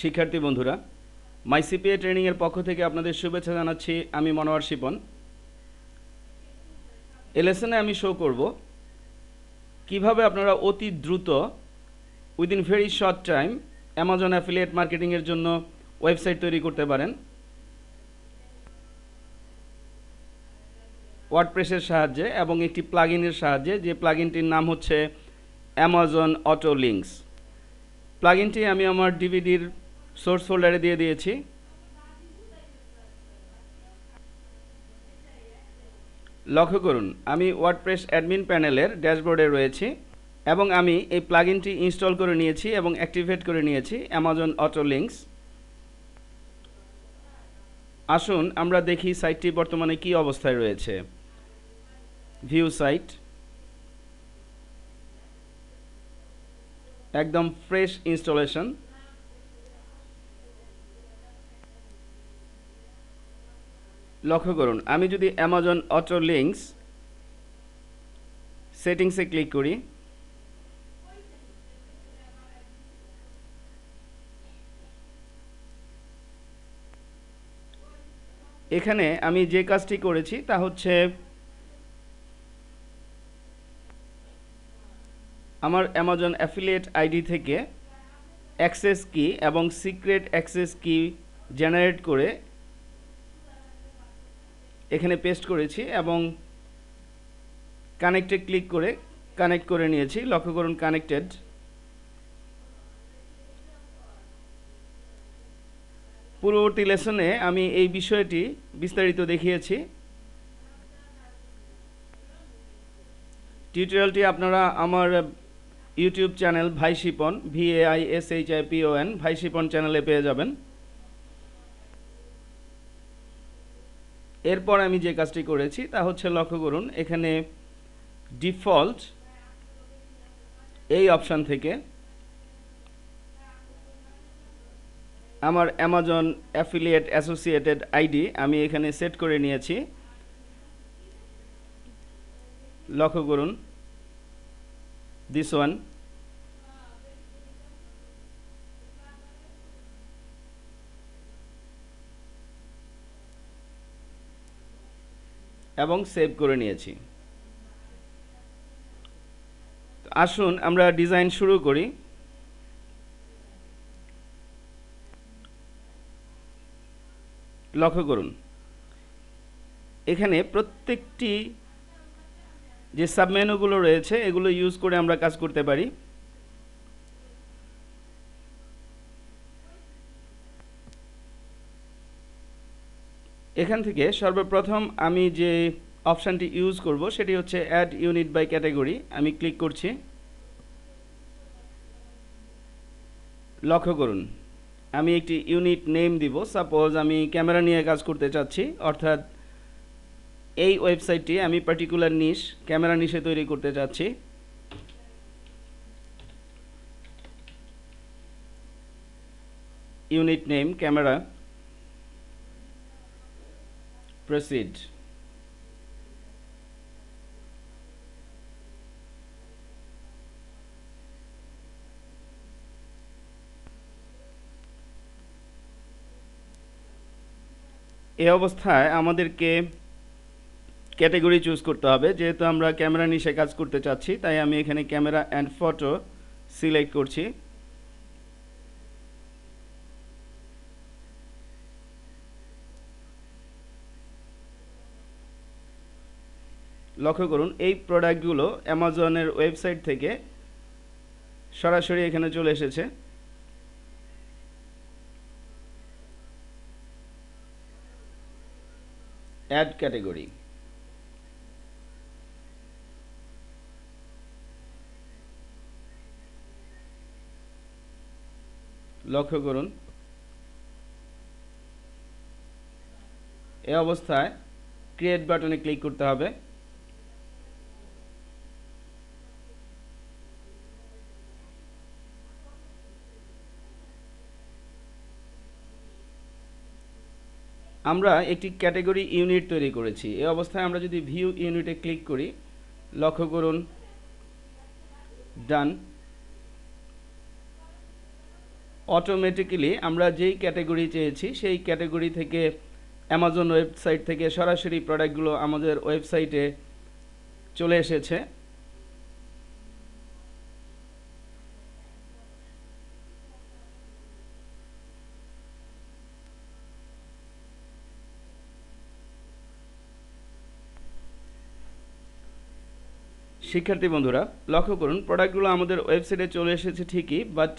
শিক্ষার্থী বন্ধুরা মাই মাইসিপিএ ট্রেনিংয়ের পক্ষ থেকে আপনাদের শুভেচ্ছা জানাচ্ছি আমি মনোয়ার শিপন। এ লেসনে আমি শো করব কীভাবে আপনারা অতি দ্রুত within very short time Amazon affiliate মার্কেটিংয়ের জন্য ওয়েবসাইট তৈরি করতে পারেন। ওয়ার্ডপ্রেসের সাহায্যে এবং একটি প্লাগইনের সাহায্যে, যে প্লাগইনটির নাম হচ্ছে অ্যামাজন অটো লিঙ্কস প্লাগইনটি আমি আমার ডিভিডির সোর্স ফোল্ডারে দিয়ে দিয়েছি। লক্ষ্য করুন, আমি ওয়ার্ডপ্রেস অ্যাডমিন প্যানেলের ড্যাশবোর্ডে রয়েছি এবং আমি এই প্লাগইনটি ইনস্টল করে নিয়েছি এবং অ্যাক্টিভেট করে নিয়েছি অ্যামাজন অটো লিঙ্কস আসুন, আমরা দেখি সাইটটি বর্তমানে কি অবস্থায় রয়েছে। ভিউ সাইট একদম ফ্রেশ ইনস্টলেশন লক্ষ্য করুন, আমি যদি অ্যামাজন অটো লিঙ্কস সেটিংসে ক্লিক করি, এখানে আমি যে কাজটি করেছি তা হচ্ছে আমার অ্যামাজন অ্যাফিলিয়েট আইডি থেকে অ্যাক্সেস কি এবং সিক্রেট অ্যাক্সেস কি জেনারেট করে এখানে পেস্ট করেছি এবং কানেক্টে ক্লিক করে কানেক্ট করে নিয়েছি। লক্ষ্য করুন কানেক্টেড পূর্ববর্তী লেসনে আমি এই বিষয়টি বিস্তারিত দেখিয়েছি। টিউটোরিয়ালটি আপনারা আমার ইউটিউব চ্যানেল ভাই Shipon V A I S H I P O N ভাই শিপন চ্যানেলে পেয়ে যাবেন। এরপর আমি যে কাজটি করেছি তা হচ্ছে লক্ষ্য করুন, এখানে ডিফল্ট এই অপশান থেকে আমার অ্যামাজন অ্যাফিলিয়েট অ্যাসোসিয়েটেড আইডি আমি এখানে সেট করে নিয়েছি। লক্ষ্য করুন, দিস ওয়ান এবং সেভ করে নিয়েছি। আসুন, আমরা ডিজাইন শুরু করি। লক্ষ্য করুন, এখানে প্রত্যেকটি যে সাবমেনুগুলো রয়েছে, এগুলো ইউজ করে আমরা কাজ করতে পারি। এখান থেকে সর্বপ্রথম আমি যে অপশানটি ইউজ করব, সেটি হচ্ছে অ্যাড ইউনিট বাই ক্যাটাগরি আমি ক্লিক করছি। লক্ষ্য করুন, আমি একটি ইউনিট নেম দিব। সাপোজ আমি ক্যামেরা নিয়ে কাজ করতে চাচ্ছি, অর্থাৎ এই ওয়েবসাইটটি আমি পার্টিকুলার নিশ ক্যামেরা নিশে তৈরি করতে চাচ্ছি। Unit name camera. প্রসিড এই অবস্থায় আমাদেরকে ক্যাটাগরি চুজ করতে হবে। যেহেতু আমরা ক্যামেরা নিশে কাজ করতে চাচ্ছি, তাই আমি এখানে ক্যামেরা অ্যান্ড ফটো সিলেক্ট করছি। লক্ষ্য করুন, এই প্রোডাক্টগুলো অ্যামাজনের ওয়েবসাইট থেকে সরাসরি এখানে চলে এসেছে। অ্যাড ক্যাটাগরি লক্ষ্য করুন এ অবস্থায় ক্রিয়েট বাটনে ক্লিক করতে হবে। আমরা একটি ক্যাটাগরি ইউনিট তৈরি করেছি। এই অবস্থায় আমরা যদি ভিউ ইউনিটে ক্লিক করি, লক্ষ্য করুন ডান অটোমেটিক্যালি আমরা যেই ক্যাটাগরি চেয়েছি, সেই ক্যাটাগরি থেকে অ্যামাজন ওয়েবসাইট থেকে সরাসরি প্রোডাক্টগুলো আমাদের ওয়েবসাইটে চলে এসেছে। শিক্ষার্থী বন্ধুরা, লক্ষ্য করুন প্রোডাক্টগুলো আমাদের ওয়েবসাইটে চলে এসেছে ঠিকই বাট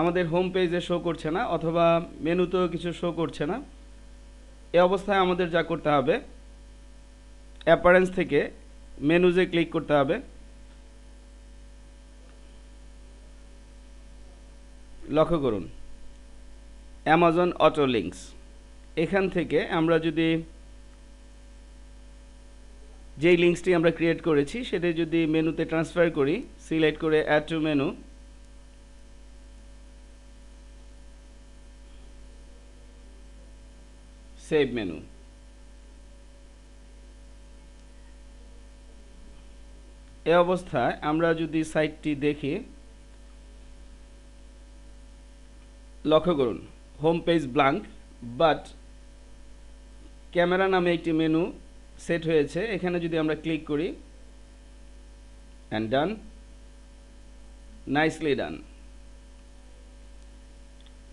আমাদের হোম পেজে শো করছে না, অথবা মেনুতেও কিছু শো করছে না। এ অবস্থায় আমাদের যা করতে হবে অ্যাপারেন্স থেকে মেনুজে ক্লিক করতে হবে। লক্ষ্য করুন অ্যামাজন অটো লিঙ্কস এখান থেকে আমরা যদি যেই লিঙ্কসটি আমরা ক্রিয়েট করেছি, সেটা যদি মেনুতে ট্রান্সফার করি সিলেক্ট করে add to menu save menu এ অবস্থায় আমরা যদি সাইটটি দেখি, লক্ষ্য করুন home page blank but camera নামে একটি মেনু সেট হয়েছে, এখানে যদি আমরা ক্লিক করি অ্যান্ড ডান নাইসলি ডান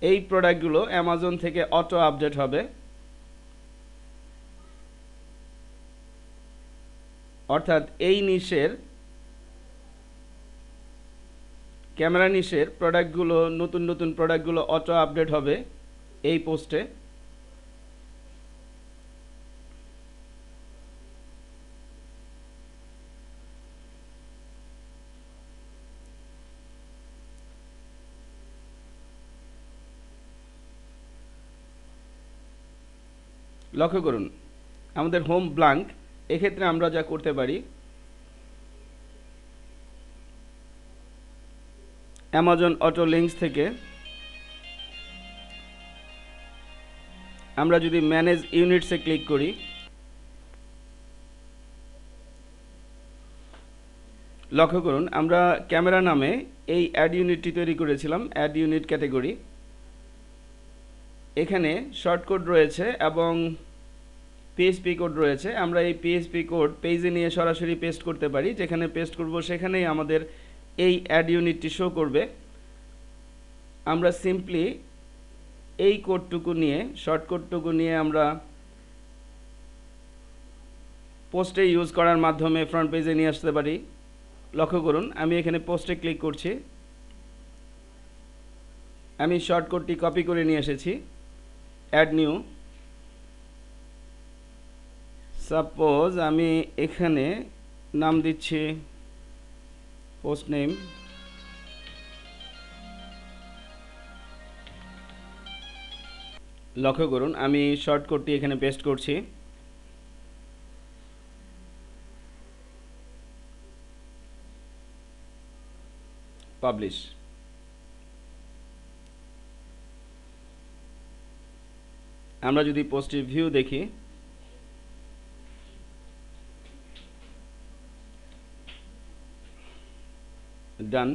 এই প্রোডাক্টগুলো অ্যামাজন থেকে অটো আপডেট হবে। অর্থাৎ এই নিশের, ক্যামেরা নিশের প্রোডাক্টগুলো, নতুন নতুন প্রোডাক্টগুলো অটো আপডেট হবে এই পোস্টে। লক্ষ্য করুন, আমাদের হোম ব্লাঙ্ক এক্ষেত্রে আমরা যা করতে পারি অ্যামাজন অটো লিঙ্কস থেকে আমরা যদি ম্যানেজ ইউনিটসে ক্লিক করি, লক্ষ্য করুন, আমরা ক্যামেরা নামে এই অ্যাড ইউনিটটি তৈরি করেছিলাম অ্যাড ইউনিট ক্যাটেগরি এখানে শর্টকোড রয়েছে এবং পিএসপি কোড রয়েছে। আমরা এই পিএসপি কোড পেজে নিয়ে সরাসরি পেস্ট করতে পারি। যেখানে পেস্ট করব সেখানেই আমাদের এই অ্যাড ইউনিটটি শো করবে। আমরা সিম্পলি এই কোডটুকু নিয়ে শর্টকোডটুকু নিয়ে আমরা পোস্টে ইউজ করার মাধ্যমে ফ্রন্ট পেজে নিয়ে আসতে পারি। লক্ষ্য করুন, আমি এখানে পোস্টে ক্লিক করছি। আমি শর্টকোডটি কপি করে নিয়ে এসেছি। অ্যাড নিউ সাপোজ আমি এখানে নাম দিচ্ছি পোস্ট নেম লক্ষ্য করুন, আমি শর্টকটটি এখানে পেস্ট করছি। পাবলিশ আমরা যদি পোস্টের ভিউ দেখি ডান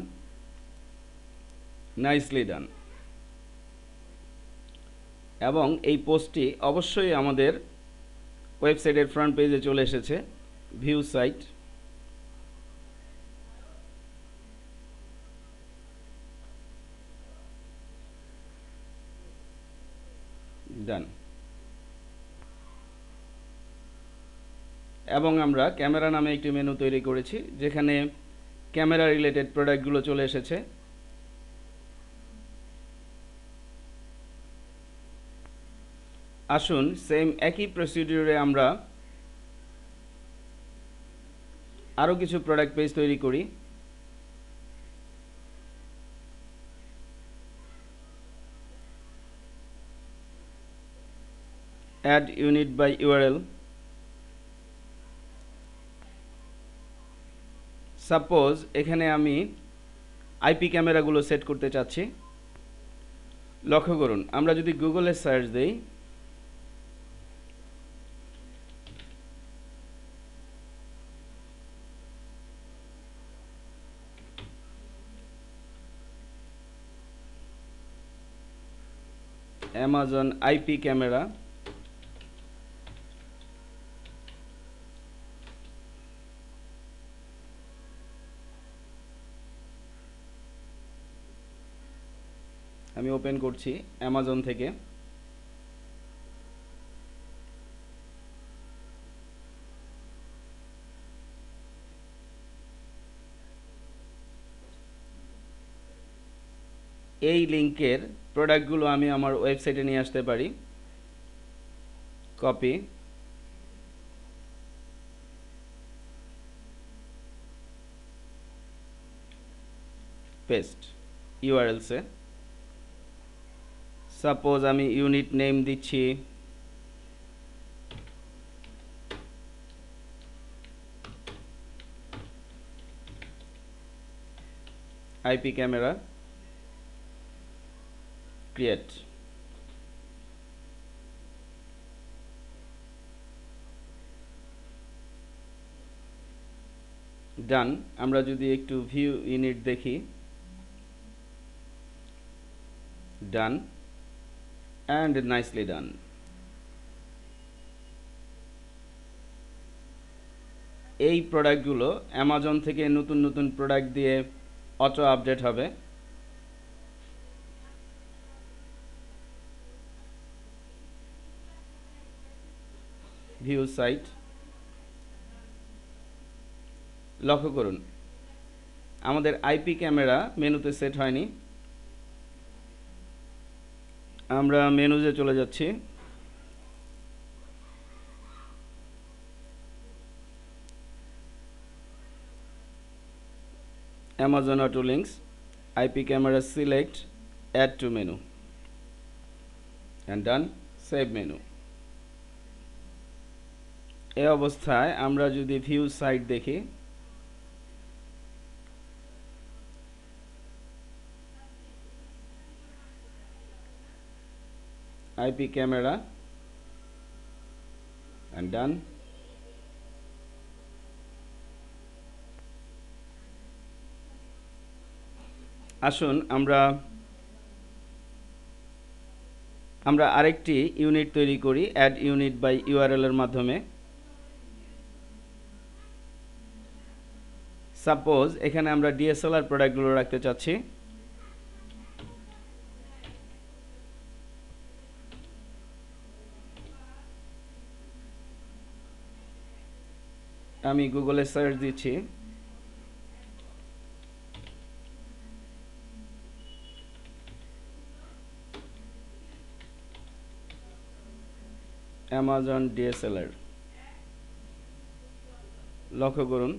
নাইসলি ডান এবং এই পোস্টটি অবশ্যই আমাদের ওয়েবসাইটের ফ্রন্ট পেজে চলে এসেছে ভিউ সাইট ডান এবং আমরা ক্যামেরা নামে একটি মেনু তৈরি করেছি, যেখানে ক্যামেরা রিলেটেড প্রোডাক্টগুলো চলে এসেছে। আসুন, সেম একই প্রসিডিউরে আমরা আরও কিছু প্রোডাক্ট পেজ তৈরি করি। Ad unit by URL suppose এখানে আমি আইপি ক্যামেরাগুলো সেট করতে চাচ্ছি। লক্ষ্য করুন, আমরা যদি গুগলে সার্চ দিই অ্যামাজন আইপি ক্যামেরা ওপেন করছি অ্যামাজন থেকে। এই লিংকের প্রোডাক্টগুলো আমি আমার ওয়েবসাইটে নিয়ে আসতে পারি। কপি পেস্ট ইউআরএলসে সাপোজ আমি ইউনিট নেম দিচ্ছি। আইপি ক্যামেরা ক্রিয়েট ডান আমরা যদি একটু ভিউ ইউনিট দেখি। ডান অ্যান্ড নাইসলি ডান এই প্রোডাক্টগুলো অ্যামাজন থেকে নতুন নতুন প্রোডাক্ট দিয়ে অটো আপডেট হবে। ভিউ সাইট লক্ষ্য করুন, আমাদের আইপি ক্যামেরা মেনুতে সেট হয়নি। আমরা মেনুজে চলে যাচ্ছি। Amazon auto links IP camera select add to menu and done save menu এ অবস্থায় আমরা যদি ভিউ সাইট দেখি IP camera. And done. আসুন আমরা আমরা আরেকটি ইউনিট তৈরি করি অ্যাড ইউনিট বাই ইউআরএল এর মাধ্যমে। সাপোজ এখানে আমরা ডিএসএলআর প্রোডাক্টগুলো রাখতে চাচ্ছি। আমি গুগলে সার্চ দিচ্ছি। অ্যামাজন ডিএসএলআর লক্ষ্য করুন,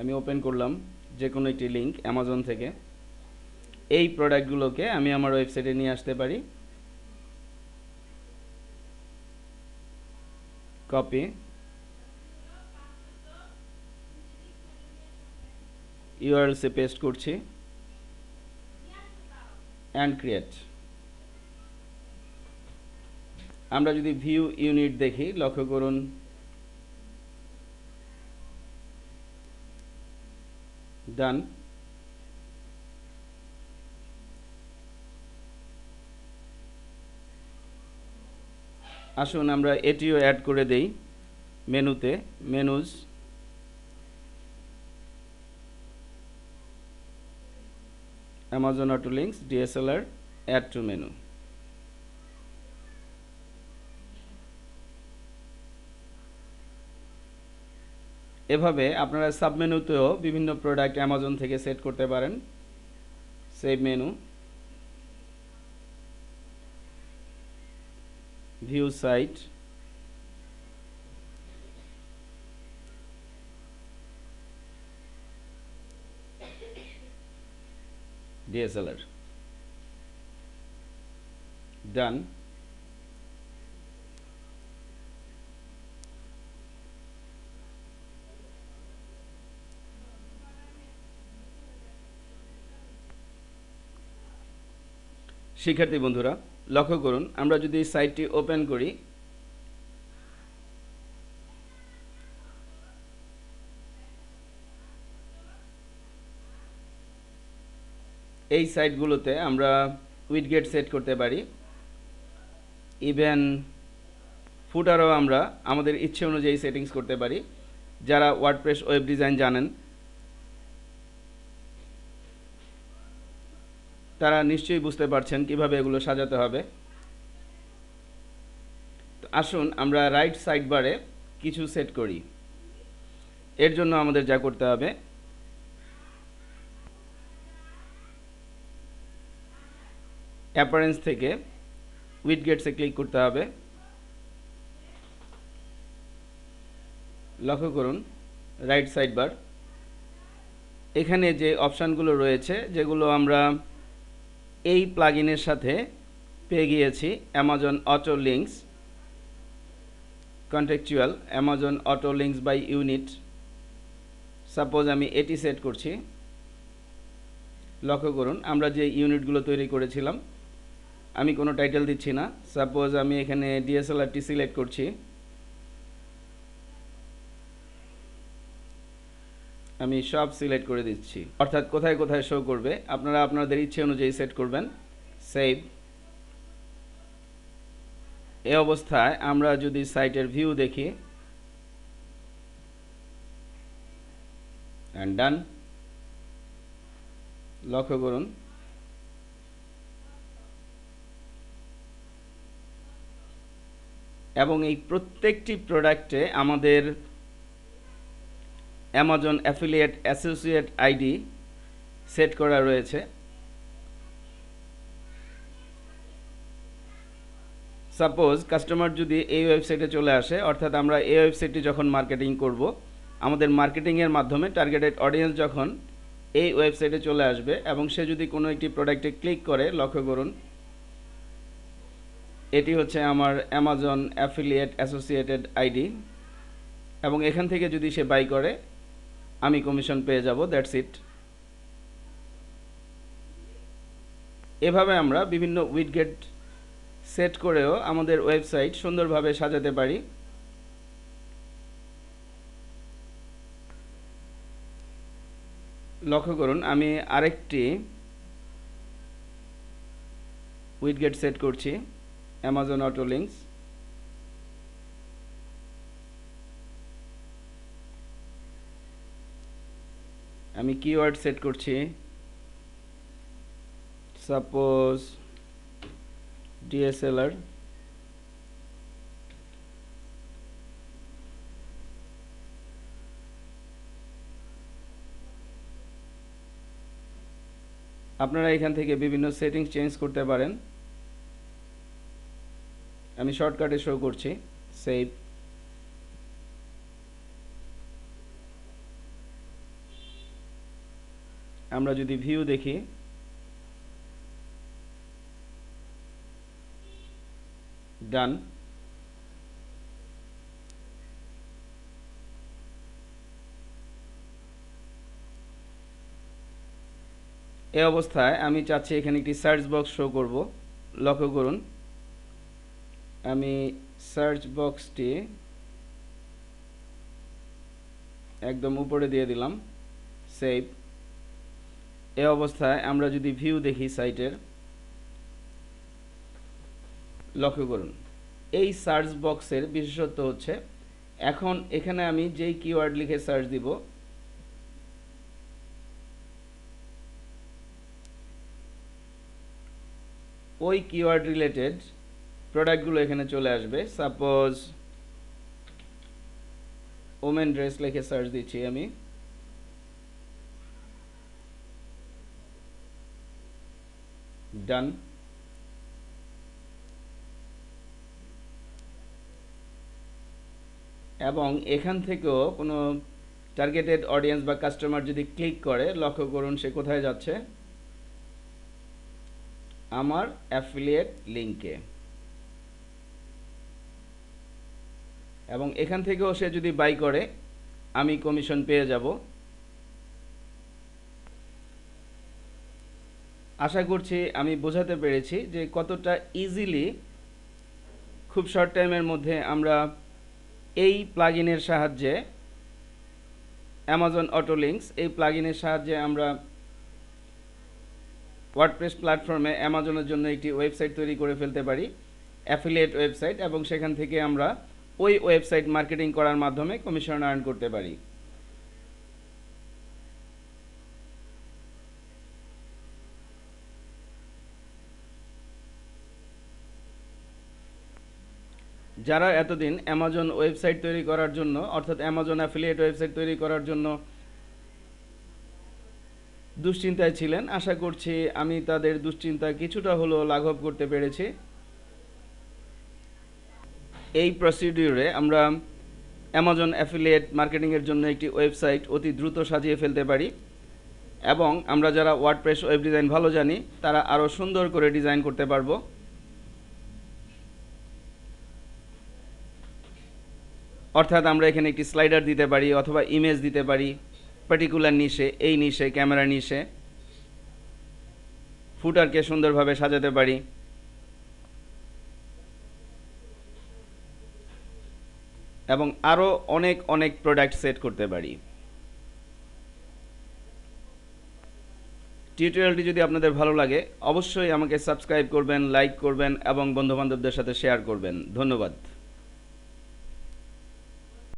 আমি ওপেন করলাম যে কোনো একটি লিঙ্ক অ্যামাজন থেকে। এই প্রোডাক্টগুলোকে আমি আমার ওয়েবসাইটে নিয়ে আসতে পারি। কপি ইউআরএলসে পেস্ট করছি। অ্যান্ড ক্রিয়েট আমরা যদি ভিউ ইউনিট দেখি, লক্ষ্য করুন। ডান আসুন আমরা এটিও অ্যাড করে দেই। মেনুতে menus Amazon Auto Links DSLR add to menu. এভাবে আপনারা সাবমেনুতেও বিভিন্ন প্রোডাক্ট অ্যামাজন থেকে সেট করতে পারেন। Save menu view site DSLR done. শিক্ষার্থী বন্ধুরা লক্ষ্য করুন আমরা যদি সাইটটি ওপেন করি এই সাইটগুলোতে আমরা উইডগেট সেট করতে পারি। ইভেন ফুটারও আমরা আমাদের ইচ্ছে অনুযায়ী সেটিংস করতে পারি। যারা ওয়ার্ডপ্রেস ওয়েব ডিজাইন জানেন, তারা নিশ্চয়ই বুঝতে পারছেন কীভাবে এগুলো সাজাতে হবে। তো আসুন আমরা রাইট সাইড বারে কিছু সেট করি। এর জন্য আমাদের যা করতে হবে অ্যাপারেন্স থেকে উইডগেটসে ক্লিক করতে হবে। লক্ষ্য করুন, রাইট সাইড বার এখানে যে অপশানগুলো রয়েছে, যেগুলো আমরা এই প্লাগইনের সাথে পেয়ে গিয়েছি, Amazon auto links contextual, Amazon auto links by unit. Suppose আমি এটি সেট করছি। লক্ষ্য করুন, আমরা যে ইউনিটগুলো তৈরি করেছিলাম আমি কোনো টাইটেল দিচ্ছি না। সাপোজ আমি এখানে ডিএসএলআরটি সিলেক্ট করছি। আমি সব সিলেক্ট করে দিচ্ছি। অর্থাৎ কোথায় কোথায় শো করবে, আপনারা আপনাদের ইচ্ছে অনুযায়ী সেট করবেন। সেভ এ অবস্থায় আমরা যদি সাইটের ভিউ দেখি। অ্যান্ড ডান লক্ষ্য করুন। এবং এই প্রত্যেকটি প্রোডাক্টে আমাদের Amazon affiliate associate ID set করা রয়েছে। সাপোজ কাস্টমার যদি এই ওয়েবসাইটে চলে আসে, অর্থাৎ আমরা এই ওয়েবসাইটটি যখন মার্কেটিং করব, আমাদের মার্কেটিংয়ের মাধ্যমে টার্গেটেড অডিয়েন্স যখন এই ওয়েবসাইটে চলে আসবে এবং সে যদি কোনো একটি প্রোডাক্টে ক্লিক করে, লক্ষ্য করুন এটি হচ্ছে আমার অ্যামাজন অ্যাফিলিয়েট অ্যাসোসিয়েটেড আইডি এবং এখান থেকে যদি সে বাই করে, আমি কমিশন পেয়ে যাব দ্যাটস ইট এভাবে আমরা বিভিন্ন উইডগেট সেট করেও আমাদের ওয়েবসাইট সুন্দরভাবে সাজাতে পারি। লক্ষ্য করুন, আমি আরেকটি উইডগেট সেট করছি। অ্যামাজন অটো লিঙ্কস আমি কিওয়ার্ড সেট করছি। সাপোজ ডিএসএলআর আপনারা এখান থেকে বিভিন্ন সেটিংস চেঞ্জ করতে পারেন। আমি শর্টকাটে শো করছি সেভ আমরা যদি ভিউ দেখি ডান এই অবস্থায় আমি চাচ্ছি এখানে একটি সার্চ বক্স শো করব, লক্ষ্য করুন। আমি সার্চ বক্সটি একদম উপরে দিয়ে দিলাম সেভ এ অবস্থায় আমরা যদি ভিউ দেখি সাইটের লক্ষ্য করুন। এই সার্চ বক্সের বিশেষত্ব হচ্ছে, এখন এখানে আমি যেই কিওয়ার্ড লিখে সার্চ দিব, ওই কিওয়ার্ড রিলেটেড প্রোডাক্টগুলো এখানে চলে আসবে। সাপোজ ওমেন ড্রেস লিখে সার্চ দিচ্ছি আমি। ডান এবং এখান থেকেও কোনো টার্গেটেড অডিয়েন্স বা কাস্টমার যদি ক্লিক করে, লক্ষ্য করুন সে কোথায় যাচ্ছে? আমার অ্যাফিলিয়েট লিঙ্কে এবং এখান থেকেও সে যদি বাই করে, আমি কমিশন পেয়ে যাব। আশা করছি আমি বোঝাতে পেরেছি যে কতটা ইজিলি খুব শর্ট টাইমের মধ্যে আমরা এই প্লাগইনের সাহায্যে অ্যামাজন অটো লিঙ্কস এই প্লাগইনের সাহায্যে আমরা ওয়ার্ডপ্রেস প্ল্যাটফর্মে অ্যামাজনের জন্য একটি ওয়েবসাইট তৈরি করে ফেলতে পারি অ্যাফিলিয়েট ওয়েবসাইট এবং সেখান থেকে আমরা ওই ওয়েবসাইট মার্কেটিং করার মাধ্যমে কমিশন আর্ন করতে পারি। যারা এতদিন অ্যামাজন ওয়েবসাইট তৈরি করার জন্য, অর্থাৎ অ্যামাজন অ্যাফিলিয়েট ওয়েবসাইট তৈরি করার জন্য দুশ্চিন্তায় ছিলেন, আশা করছি আমি তাদের দুশ্চিন্তা কিছুটা হলেও লাঘব করতে পেরেছি। এই প্রসিডিউরে আমরা অ্যামাজন অ্যাফিলিয়েট মার্কেটিংয়ের জন্য একটি ওয়েবসাইট অতি দ্রুত সাজিয়ে ফেলতে পারি এবং আমরা যারা ওয়ার্ডপ্রেস ওয়েব ডিজাইন ভালো জানি, তারা আরও সুন্দর করে ডিজাইন করতে পারব। অর্থাৎ আমরা এখানে একটি স্লাইডার দিতে পারি অথবা ইমেজ দিতে পারি পার্টিকুলার নিশে এই নিশে ক্যামেরা নিশে ফুটারকে সুন্দরভাবে সাজাতে পারি। এবং আরও অনেক অনেক প্রোডাক্ট সেট করতে পারি। টিউটোরিয়ালটি যদি আপনাদের ভালো লাগে, অবশ্যই আমাকে সাবস্ক্রাইব করবেন লাইক করবেন এবং বন্ধুবান্ধবদের সাথে শেয়ার করবেন। ধন্যবাদ।